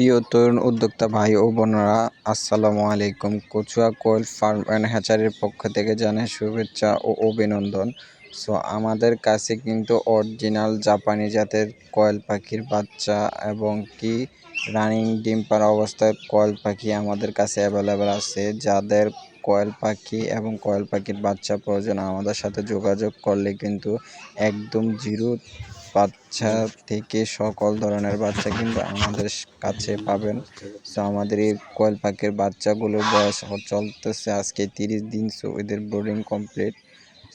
প্রিয় তরুণ উদ্যোক্তা ভাই ও বোনেরা, আসসালামু আলাইকুম। কচুয়া কোয়েল ফার্ম অ্যান্ড হ্যাচারির পক্ষ থেকে জানাই শুভেচ্ছা ও অভিনন্দন। সো, আমাদের কাছে কিন্তু অরিজিনাল জাপানি জাতের কয়েল পাখির বাচ্চা এবং কি রানিং ডিম পাড়া অবস্থায় কয়েল পাখি আমাদের কাছে অ্যাভেলেবেল আছে। যাদের কয়েল পাখি এবং কয়েল পাখির বাচ্চা প্রয়োজন, আমাদের সাথে যোগাযোগ করলে কিন্তু একদম জিরো বাচ্চা থেকে সকল ধরনের বাচ্চা কিন্তু আমাদের কাছে পাবেন। সো আমাদের এই কয়েল পাখির বাচ্চাগুলোর বয়স চলতেছে আজকে তিরিশ দিন সো এদের বোর্ডিং কমপ্লিট।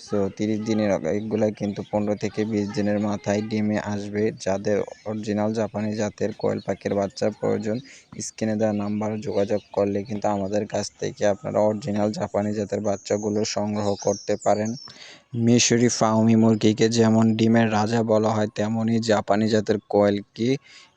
সো তিরিশ দিনের এগুলো কিন্তু পনেরো থেকে বিশ দিনের মাথায় ডিমে আসবে। যাদের অরিজিনাল জাপানি জাতের কয়েল পাখির বাচ্চার প্রয়োজন, স্ক্রিনে দেওয়া নাম্বার যোগাযোগ করলে কিন্তু আমাদের কাছ থেকে আপনারা অরিজিনাল জাপানি জাতের বাচ্চাগুলো সংগ্রহ করতে পারেন। মিশরি ফাউমি মুরগিকে যেমন ডিমের রাজা বলা হয়, তেমনই জাপানি জাতের কোয়েলকে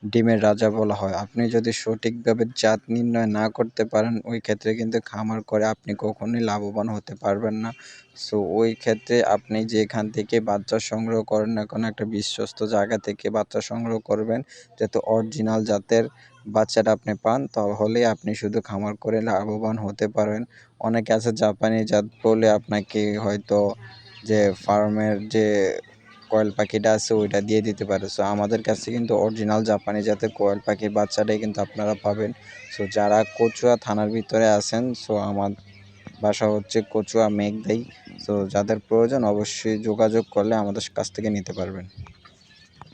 ডিমের রাজা বলা হয়। আপনি যদি সঠিকভাবে জাত নির্ণয় না করতে পারেন, ওই ক্ষেত্রে কিন্তু খামার করে আপনি কখনোই লাভবান হতে পারবেন না। সো, ওই ক্ষেত্রে আপনি যেখান থেকে বাচ্চা সংগ্রহ করেন না কোনো, একটা বিশ্বস্ত জায়গা থেকে বাচ্চা সংগ্রহ করবেন। যাতে অরিজিনাল জাতের বাচ্চাটা আপনি পান, তাহলে আপনি শুধু খামার করে লাভবান হতে পারেন। অনেকে আছে জাপানি জাত বলে আপনাকে হয়তো যে ফার্মের যে কয়েল পাখিটা আছে, ওইটা দিয়ে দিতে পারে। সো আমাদের কাছে কিন্তু অরিজিনাল জাপানি জাতের কোয়েল পাখির বাচ্চাটাই কিন্তু আপনারা পাবেন। সো যারা কচুয়া থানার ভিতরে আছেন সো আমার বাসা হচ্ছে কচুয়া মেঘদাই সো যাদের প্রয়োজন অবশ্যই যোগাযোগ করলে আমাদের কাছ থেকে নিতে পারবেন।